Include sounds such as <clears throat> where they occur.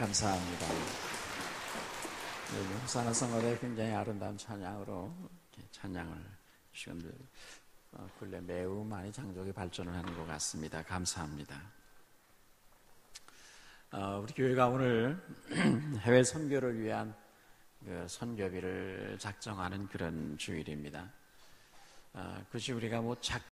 감사합니다. 네, 호산나 성가대 굉장히 아름다운 찬양으로 찬양을 지금 어, 근래 매우 많이 장족이 발전을 하는 것 같습니다. 감사합니다. 어, 우리 교회가 오늘 <clears throat> 해외 선교를 위한 그 선교비를 작정하는 그런 주일입니다. 어, 굳이 우리가 뭐 작,